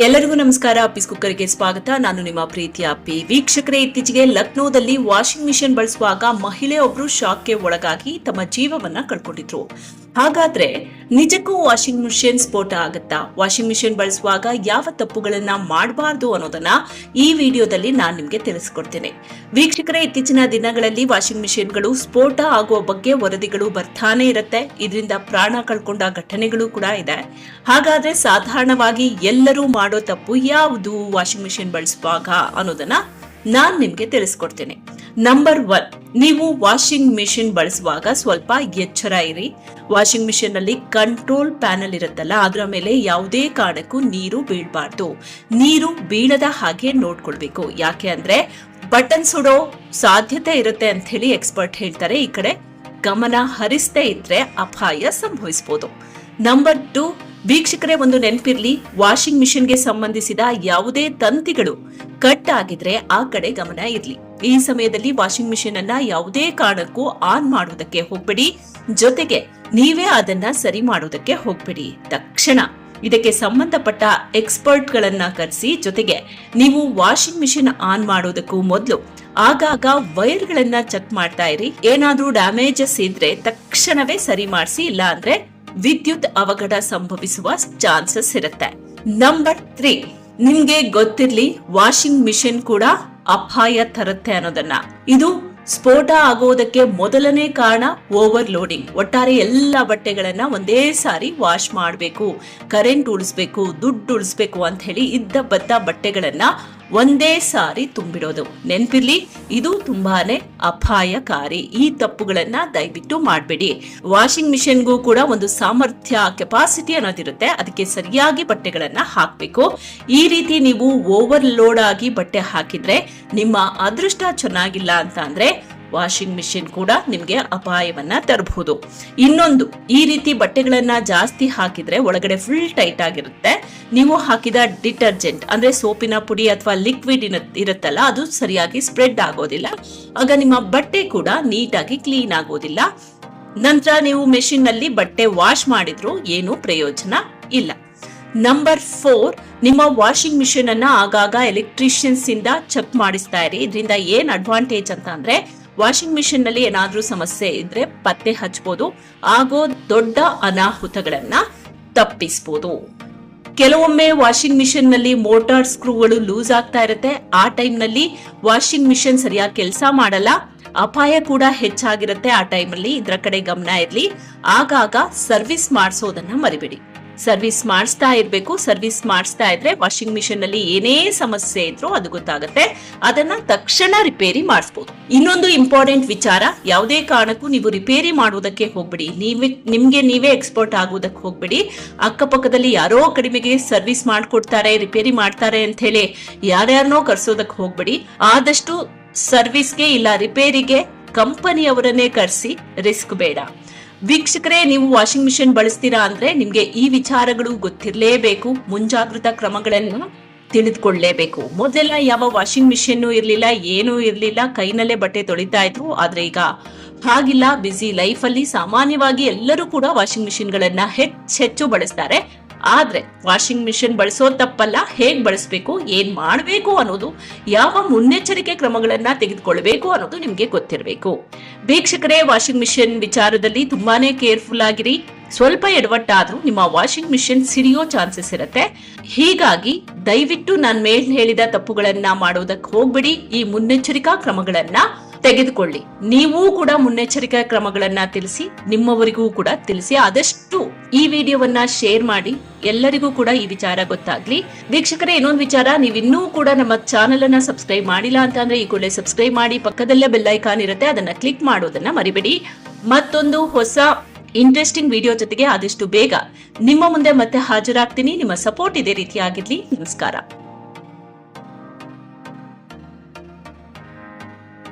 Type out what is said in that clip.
ಎಲ್ಲರಿಗೂ ನಮಸ್ಕಾರ. ಪಿಸ್ ಕುಕ್ಕರ್ಗೆ ಸ್ವಾಗತ. ನಾನು ನಿಮ್ಮ ಪ್ರೀತಿಯ ಪಿ ವೀಕ್ಷಕರೇ, ಇತ್ತೀಚೆಗೆ ಲಕ್ನೋದಲ್ಲಿ ವಾಷಿಂಗ್ ಮಿಷಿನ್ ಬಳಸುವಾಗ ಮಹಿಳೆಯೊಬ್ಬರು ಶಾಕ್ಗೆ ಒಳಗಾಗಿ ತಮ್ಮ ಜೀವವನ್ನ ಕಳ್ಕೊಂಡಿದ್ರು. ಹಾಗಾದ್ರೆ ನಿಜಕ್ಕೂ ವಾಷಿಂಗ್ ಮಿಷಿನ್ ಸ್ಫೋಟ ಆಗುತ್ತಾ? ವಾಷಿಂಗ್ ಮಿಷಿನ್ ಬಳಸುವಾಗ ಯಾವ ತಪ್ಪುಗಳನ್ನ ಮಾಡಬಾರ್ದು ಅನ್ನೋದನ್ನ ಈ ವಿಡಿಯೋದಲ್ಲಿ ನಾನು ನಿಮ್ಗೆ ತಿಳಿಸ್ಕೊಡ್ತೇನೆ. ವೀಕ್ಷಕರೇ, ಇತ್ತೀಚಿನ ದಿನಗಳಲ್ಲಿ ವಾಷಿಂಗ್ ಮಿಷಿನ್ಗಳು ಸ್ಫೋಟ ಆಗುವ ಬಗ್ಗೆ ವರದಿಗಳು ಬರ್ತಾನೆ ಇರುತ್ತೆ. ಇದರಿಂದ ಪ್ರಾಣ ಕಳ್ಕೊಂಡ ಘಟನೆಗಳು ಕೂಡ ಇದೆ. ಹಾಗಾದ್ರೆ ಸಾಧಾರಣವಾಗಿ ಎಲ್ಲರೂ ಮಾಡೋ ತಪ್ಪು ಯಾವುದು ವಾಷಿಂಗ್ ಮಿಷಿನ್ ಬಳಸುವಾಗ ಅನ್ನೋದನ್ನ ನಾನು ನಿಮ್ಗೆ ತಿಳಿಸ್ಕೊಡ್ತೇನೆ. ನಂಬರ್ ಒನ್ ನೀವು ವಾಷಿಂಗ್ ಮಿಷಿನ್ ಬಳಸುವಾಗ ಸ್ವಲ್ಪ ಎಚ್ಚರ ಇರಿ. ವಾಷಿಂಗ್ ಮಿಷಿನ್ನಲ್ಲಿ ಕಂಟ್ರೋಲ್ ಪ್ಯಾನಲ್ ಇರುತ್ತಲ್ಲ, ಅದರ ಮೇಲೆ ಯಾವುದೇ ಕಾರಣಕ್ಕೂ ನೀರು ಬೀಳಬಾರ್ದು. ನೀರು ಬೀಳದ ಹಾಗೆ ನೋಡ್ಕೊಳ್ಬೇಕು. ಯಾಕೆ ಅಂದ್ರೆ ಬಟನ್ ಸುಡೋ ಸಾಧ್ಯತೆ ಇರುತ್ತೆ ಅಂತ ಹೇಳಿ ಎಕ್ಸ್ಪರ್ಟ್ ಹೇಳ್ತಾರೆ. ಈ ಕಡೆ ಗಮನ ಹರಿಸದೇ ಇದ್ರೆ ಅಪಾಯ ಸಂಭವಿಸಬಹುದು ನಂಬರ್ ಟು ವೀಕ್ಷಕರೇ ಒಂದು ನೆನಪಿರ್ಲಿ ವಾಷಿಂಗ್ ಮಿಷಿನ್ಗೆ ಸಂಬಂಧಿಸಿದ ಯಾವುದೇ ತಂತಿಗಳು ಕಟ್ ಆಗಿದ್ರೆ ಆ ಕಡೆ ಗಮನ ಇರ್ಲಿ. ಈ ಸಮಯದಲ್ಲಿ ವಾಷಿಂಗ್ ಮಿಷಿನ್ ಅನ್ನ ಯಾವುದೇ ಕಾರಣಕ್ಕೂ ಆನ್ ಮಾಡುವುದಕ್ಕೆ ಹೋಗ್ಬೇಡಿ. ಜೊತೆಗೆ ನೀವೇ ಅದನ್ನ ಸರಿ ಮಾಡೋದಕ್ಕೆ ಹೋಗ್ಬೇಡಿ. ತಕ್ಷಣ ಇದಕ್ಕೆ ಸಂಬಂಧಪಟ್ಟ ಎಕ್ಸ್ಪರ್ಟ್ ಗಳನ್ನ ಕರೆಸಿ, ಜೊತೆಗೆ ನೀವು ವಾಷಿಂಗ್ ಮಿಷಿನ್ ಆನ್ ಮಾಡೋದಕ್ಕೂ ಮೊದಲು ಆಗಾಗ ವೈರ್ ಗಳನ್ನ ಚೆಕ್ ಮಾಡ್ತಾ ಇರಿ. ಏನಾದ್ರೂ ಡ್ಯಾಮೇಜಸ್ ಇದ್ರೆ ತಕ್ಷಣವೇ ಸರಿ ಮಾಡಿಸಿ ಇಲ್ಲ ಅಂದ್ರೆ ವಿದ್ಯುತ್ ಅವಘಡ ಸಂಭವಿಸುವ ಚಾನ್ಸಸ್ ಇರುತ್ತೆ. ನಂಬರ್ ತ್ರೀ, ನಿಮ್ಗೆ ಗೊತ್ತಿರ್ಲಿ, ವಾಷಿಂಗ್ ಮಿಷಿನ್ ಕೂಡ ಅಪಾಯ ತರುತ್ತೆ ಅನ್ನೋದನ್ನ. ಇದು ಸ್ಫೋಟ ಆಗೋದಕ್ಕೆ ಮೊದಲನೇ ಕಾರಣ ಓವರ್ ಲೋಡಿಂಗ್ ಒಟ್ಟಾರೆ ಎಲ್ಲ ಬಟ್ಟೆಗಳನ್ನ ಒಂದೇ ಸಾರಿ ವಾಶ್ ಮಾಡಬೇಕು, ಕರೆಂಟ್ ಉಳಿಸ್ಬೇಕು, ದುಡ್ಡು ಉಳಿಸ್ಬೇಕು ಅಂತ ಹೇಳಿ ಇದ್ದ ಬದ್ದ ಬಟ್ಟೆಗಳನ್ನ ಒಂದೇ ಸಾರಿ ತುಂಬಿಡೋದು ನೆನ್ಪಿರ್ಲಿ, ಇದು ತುಂಬಾನೇ ಅಪಾಯಕಾರಿ. ಈ ತಪ್ಪುಗಳನ್ನ ದಯವಿಟ್ಟು ಮಾಡಬೇಡಿ. ವಾಷಿಂಗ್ ಮಿಷಿನ್ಗೂ ಕೂಡ ಒಂದು ಸಾಮರ್ಥ್ಯ, ಕೆಪಾಸಿಟಿ ಅನ್ನೋದಿರುತ್ತೆ. ಅದಕ್ಕೆ ಸರಿಯಾಗಿ ಬಟ್ಟೆಗಳನ್ನ ಹಾಕ್ಬೇಕು. ಈ ರೀತಿ ನೀವು ಓವರ್ ಲೋಡ್ ಆಗಿ ಬಟ್ಟೆ ಹಾಕಿದ್ರೆ ನಿಮ್ಮ ಅದೃಷ್ಟ ಚೆನ್ನಾಗಿಲ್ಲ ಅಂತ ಅಂದ್ರೆ ವಾಷಿಂಗ್ ಮಿಷಿನ್ ಕೂಡ ನಿಮ್ಗೆ ಅಪಾಯವನ್ನ ತರಬಹುದು. ಇನ್ನೊಂದು, ಈ ರೀತಿ ಬಟ್ಟೆಗಳನ್ನ ಜಾಸ್ತಿ ಹಾಕಿದ್ರೆ ಒಳಗಡೆ ಫುಲ್ ಟೈಟ್ ಆಗಿರುತ್ತೆ. ನೀವು ಹಾಕಿದ ಡಿಟರ್ಜೆಂಟ್, ಅಂದ್ರೆ ಸೋಪಿನ ಪುಡಿ ಅಥವಾ ಲಿಕ್ವಿಡ್ ಇರುತ್ತಲ್ಲ, ಅದು ಸರಿಯಾಗಿ ಸ್ಪ್ರೆಡ್ ಆಗೋದಿಲ್ಲ. ಆಗ ನಿಮ್ಮ ಬಟ್ಟೆ ಕೂಡ ನೀಟಾಗಿ ಕ್ಲೀನ್ ಆಗೋದಿಲ್ಲ. ನಂತರ ನೀವು ಮೆಷಿನ್ನಲ್ಲಿ ಬಟ್ಟೆ ವಾಶ್ ಮಾಡಿದ್ರು ಏನು ಪ್ರಯೋಜನ ಇಲ್ಲ. ನಂಬರ್ ಫೋರ್ ನಿಮ್ಮ ವಾಷಿಂಗ್ ಮಿಷಿನ್ ಅನ್ನ ಆಗಾಗ ಎಲೆಕ್ಟ್ರಿಷಿಯನ್ಸ್ ಇಂದ ಚೆಕ್ ಮಾಡಿಸ್ತಾ ಇರಿ. ಇದರಿಂದ ಏನ್ ಅಡ್ವಾಂಟೇಜ್ ಅಂತ ಅಂದ್ರೆ ವಾಷಿಂಗ್ ಮಿಷಿನ್ನಲ್ಲಿ ಏನಾದ್ರೂ ಸಮಸ್ಯೆ ಇದ್ರೆ ಪತ್ತೆ ಹಚ್ಬೋದು, ಆಗೋ ದೊಡ್ಡ ಅನಾಹುತಗಳನ್ನ ತಪ್ಪಿಸ್ಬೋದು. ಕೆಲವೊಮ್ಮೆ ವಾಷಿಂಗ್ ಮಿಷಿನ್ನಲ್ಲಿ ಮೋಟಾರ್ ಸ್ಕ್ರೂಗಳು ಲೂಸ್ ಆಗ್ತಾ ಇರುತ್ತೆ. ಆ ಟೈಮ್ನಲ್ಲಿ ವಾಷಿಂಗ್ ಮಿಷಿನ್ ಸರಿಯಾಗಿ ಕೆಲಸ ಮಾಡಲ್ಲ. ಅಪಾಯ ಕೂಡ ಹೆಚ್ಚಾಗಿರುತ್ತೆ ಆ ಟೈಮಲ್ಲಿ. ಇದರ ಕಡೆ ಗಮನ ಇರಲಿ. ಆಗಾಗ ಸರ್ವಿಸ್ ಮಾಡಿಸೋದನ್ನ ಮರಿಬೇಡಿ. ಸರ್ವಿಸ್ ಮಾಡಿಸ್ತಾ ಇರಬೇಕು. ಸರ್ವಿಸ್ ಮಾಡಿಸ್ತಾ ಇದ್ರೆ ವಾಷಿಂಗ್ ಮಿಷಿನ್ ಅಲ್ಲಿ ಏನೇ ಸಮಸ್ಯೆ ಇದ್ರೂ ಅದು ಗೊತ್ತಾಗುತ್ತೆ. ಅದನ್ನ ತಕ್ಷಣ ರಿಪೇರಿ ಮಾಡಿಸ್ಬೋದು. ಇನ್ನೊಂದು ಇಂಪಾರ್ಟೆಂಟ್ ವಿಚಾರ, ಯಾವುದೇ ಕಾರಣಕ್ಕೂ ನೀವು ರಿಪೇರಿ ಮಾಡುವುದಕ್ಕೆ ಹೋಗ್ಬಿಡಿ. ನೀವೇ, ನಿಮ್ಗೆ ನೀವೇ ಎಕ್ಸ್ಪರ್ಟ್ ಆಗುವುದಕ್ಕೆ ಹೋಗ್ಬಿಡಿ. ಅಕ್ಕಪಕ್ಕದಲ್ಲಿ ಯಾರೋ ಕಡಿಮೆಗೆ ಸರ್ವಿಸ್ ಮಾಡ್ಕೊಡ್ತಾರೆ, ರಿಪೇರಿ ಮಾಡ್ತಾರೆ ಅಂತ ಹೇಳಿ ಯಾರ್ಯಾರನೋ ಕರ್ಸೋದಕ್ಕೆ ಹೋಗ್ಬಿಡಿ. ಆದಷ್ಟು ಸರ್ವಿಸ್ಗೆ ಇಲ್ಲ, ರಿಪೇರಿಗೆ ಕಂಪನಿಯವರನ್ನೇ ಕರೆಸಿ, ರಿಸ್ಕ್ ಬೇಡ. ವೀಕ್ಷಕರೇ ನೀವು ವಾಷಿಂಗ್ ಮಿಷಿನ್ ಬಳಸ್ತೀರಾ ಅಂದ್ರೆ ನಿಮ್ಗೆ ಈ ವಿಚಾರಗಳು ಗೊತ್ತಿರಲೇಬೇಕು. ಮುಂಜಾಗ್ರತಾ ಕ್ರಮಗಳನ್ನು ತಿಳಿದುಕೊಳ್ಳಲೇಬೇಕು ಮೊದಲೆಲ್ಲ ಯಾವ ವಾಷಿಂಗ್ ಮಿಷಿನ್ ಇರ್ಲಿಲ್ಲ, ಏನೂ ಇರ್ಲಿಲ್ಲ, ಕೈನಲ್ಲೇ ಬಟ್ಟೆ ತೊಳಿತಾ ಇದ್ರು. ಆದ್ರೆ ಈಗ ಹಾಗಿಲ್ಲ ಬಿಸಿ ಲೈಫ್ ಅಲ್ಲಿ ಸಾಮಾನ್ಯವಾಗಿ ಎಲ್ಲರೂ ಕೂಡ ವಾಷಿಂಗ್ ಮಿಷಿನ್ ಗಳನ್ನ ಹೆಚ್ಚೆಚ್ಚು ಬಳಸ್ತಾರೆ. ಆದ್ರೆ ವಾಷಿಂಗ್ ಮಿಷಿನ್ ಬಳಸೋ ತಪ್ಪಲ್ಲ, ಹೇಗ್ ಬಳಸಬೇಕು, ಏನ್ ಮಾಡಬೇಕು ಅನ್ನೋದು, ಯಾವ ಮುನ್ನೆಚ್ಚರಿಕೆ ಕ್ರಮಗಳನ್ನ ತೆಗೆದುಕೊಳ್ಬೇಕು ಅನ್ನೋದು ನಿಮ್ಗೆ ಗೊತ್ತಿರಬೇಕು. ವೀಕ್ಷಕರೇ ವಾಷಿಂಗ್ ಮಿಷಿನ್ ವಿಚಾರದಲ್ಲಿ ತುಂಬಾನೇ ಕೇರ್ಫುಲ್ ಆಗಿರಿ. ಸ್ವಲ್ಪ ಎಡವಟ್ಟಾದ್ರೂ ನಿಮ್ಮ ವಾಷಿಂಗ್ ಮಿಷಿನ್ ಸಿಡಿಯೋ ಚಾನ್ಸಸ್ ಇರುತ್ತೆ. ಹೀಗಾಗಿ ದಯವಿಟ್ಟು ನಾನು ಮೇಲ್ ಹೇಳಿದ ತಪ್ಪುಗಳನ್ನ ಮಾಡೋದಕ್ಕೆ ಹೋಗ್ಬಿಡಿ. ಈ ಮುನ್ನೆಚ್ಚರಿಕಾ ಕ್ರಮಗಳನ್ನ ತೆಗೆದುಕೊಳ್ಳಿ. ನೀವು ಕೂಡ ಮುನ್ನೆಚ್ಚರಿಕಾ ಕ್ರಮಗಳನ್ನ ತಿಳಿಸಿ, ನಿಮ್ಮವರಿಗೂ ಕೂಡ ತಿಳಿಸಿ. ಆದಷ್ಟು ಈ ವಿಡಿಯೋವನ್ನ ಶೇರ್ ಮಾಡಿ. ಎಲ್ಲರಿಗೂ ಕೂಡ ಈ ವಿಚಾರ ಗೊತ್ತಾಗ್ಲಿ. ವೀಕ್ಷಕರೇ, ಇನ್ನೊಂದು ವಿಚಾರ. ನೀವು ಇನ್ನೂ ಕೂಡ ನಮ್ಮ ಚಾನೆಲ್ ಅನ್ನ ಸಬ್ಸ್ಕ್ರೈಬ್ ಮಾಡಿಲ್ಲ ಅಂತ ಅಂದ್ರೆ ಈ ಕೂಡಲೇ ಸಬ್ಸ್ಕ್ರೈಬ್ ಮಾಡಿ. ಪಕ್ಕದಲ್ಲೇ ಬೆಲ್ ಐಕಾನ್ ಇರುತ್ತೆ, ಅದನ್ನ ಕ್ಲಿಕ್ ಮಾಡೋದನ್ನ ಮರಿಬೇಡಿ. ಮತ್ತೊಂದು ಹೊಸ ಇಂಟ್ರೆಸ್ಟಿಂಗ್ ವಿಡಿಯೋ ಜೊತೆಗೆ ಆದಷ್ಟು ಬೇಗ ನಿಮ್ಮ ಮುಂದೆ ಮತ್ತೆ ಹಾಜರಾಗ್ತೀನಿ. ನಿಮ್ಮ ಸಪೋರ್ಟ್ ಇದೇ ರೀತಿಯಾಗಿರ್ಲಿ. ನಮಸ್ಕಾರ.